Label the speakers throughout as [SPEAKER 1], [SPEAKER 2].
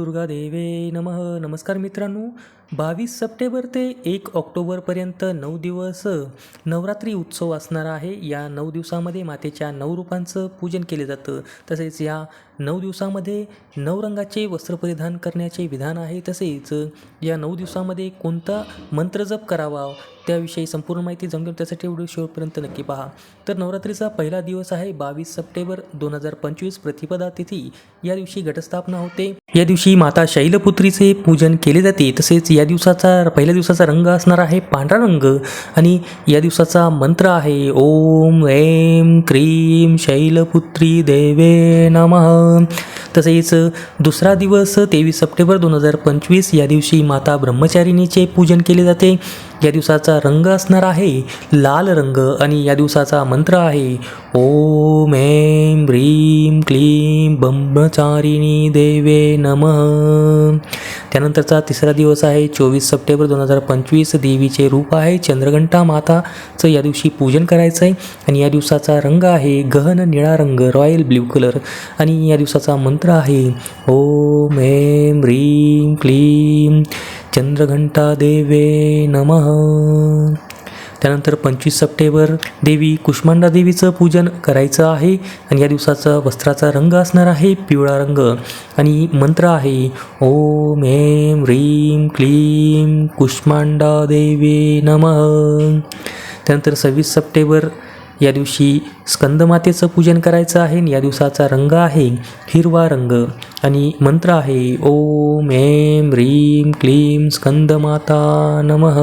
[SPEAKER 1] दुर्गा देवे नमः. नमस्कार मित्रांनो बावीस सप्टेंबर ते एक ऑक्टोबरपर्यंत नऊ दिवस नवरात्री उत्सव असणार आहे. या नऊ दिवसामध्ये मातेच्या नऊ रूपांचं पूजन केले जातं. तसेच या नऊ दिवसामध्ये नऊ रंगाचे वस्त्र परिधान करण्याचे विधान आहे. तसेच या नऊ दिवसामध्ये कोणता मंत्र जप करावा त्याविषयी संपूर्ण माहिती जमून त्यासाठी व्हिडिओ शेवटपर्यंत नक्की पहा. तर नवरात्रीचा पहिला दिवस आहे बावीस सप्टेंबर दोन हजार पंचवीस प्रतिपदा तिथी. या दिवशी घटस्थापना होते. या दिवशी माता शैलपुत्रीचे पूजन केले जाते. तसेच या दिवसाचा पहिल्या दिवसाचा रंग असणार आहे पांढरा रंग. आणि या दिवसाचा मंत्र आहे ओम ऐम क्रीम शैलपुत्री देवे नमः. तसेच दुसरा दिवस तेवीस सप्टेंबर दोन हजार पंचवीस या दिवशी माता ब्रह्मचारिणीचे पूजन केले जाते. या दिवसाचा रंग असणार आहे लाल रंग. आणि या दिवसाचा मंत्र आहे ओम ऐम ह्रीं क्लीम ब्रह्मचारिणी देवे नमः. त्यानंतरचा तिसरा दिवस आहे चोवीस सप्टेंबर दोन हजार पंचवीस. देवीचे रूप आहे चंद्रघंटा माताचं या दिवशी पूजन करायचं आहे आणि या दिवसाचा रंग आहे गहन निळा रंग रॉयल ब्ल्यू कलर. आणि या दिवसाचा मंत्र आहे ओम ऐं ह्रीं क्लीं. चंद्रघंटा देवे नमः. त्यानंतर पंचवीस सप्टेंबर देवी कुष्मांडा देवीचं पूजन करायचं आहे आणि या दिवसाचा वस्त्राचा रंग असणार आहे पिवळा रंग. आणि मंत्र आहे ओम हेम ह्रीम क्लीं कुष्मांडा देवी नम. त्यानंतर सव्वीस सप्टेंबर या दिवशी स्कंदमातेचं पूजन करायचं आहे आणि या दिवसाचा रंग आहे हिरवा रंग. आणि मंत्र आहे ओम ऐं ह्रीम क्लीं स्कंदमाता नमः.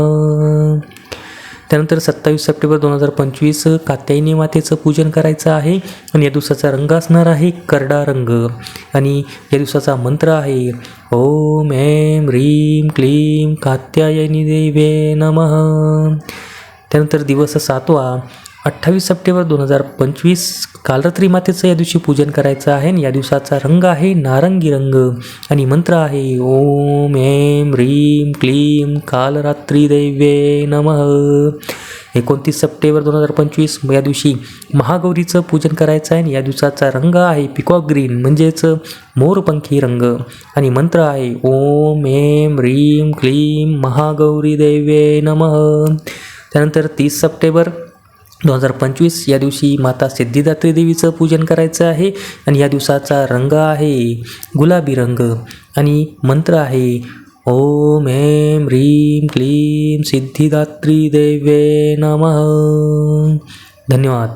[SPEAKER 1] त्यानंतर सत्तावीस सप्टेंबर दोन हजार पंचवीस कात्यायनी मातेचं पूजन करायचं आहे आणि या दिवसाचा रंग असणार आहे करडा रंग. आणि या दिवसाचा मंत्र आहे ओम ऐम ह्रीम क्लीं कात्यायनी देवे नम. त्यानंतर दिवस सातवा अठ्ठावीस सप्टेंबर दोन हजार पंचवीस कालरात्री मातेचं या दिवशी पूजन करायचं आहे आणि या दिवसाचा रंग आहे नारंगी रंग आणि मंत्र आहे ओम ऐम ह्रीम क्लीं कालरात्री दैवे नमः. एकोणतीस सप्टेंबर दोन हजार पंचवीस या दिवशी महागौरीचं पूजन करायचं आहे आणि या दिवसाचा रंग आहे पिकॉक ग्रीन म्हणजेच मोरपंखी रंग. आणि मंत्र आहे ओम ऐम ह्रीम क्लीं महागौरी दैवे नमः. त्यानंतर तीस सप्टेंबर दोन हजार पंचवीस या दिवशी माता सिद्धिदात्री देवीचं पूजन करायचं आहे आणि या दिवसाचा रंग आहे गुलाबी रंग आणि मंत्र आहे ओम ऐं ह्रीं क्लीं सिद्धिदात्री देवे नम. धन्यवाद.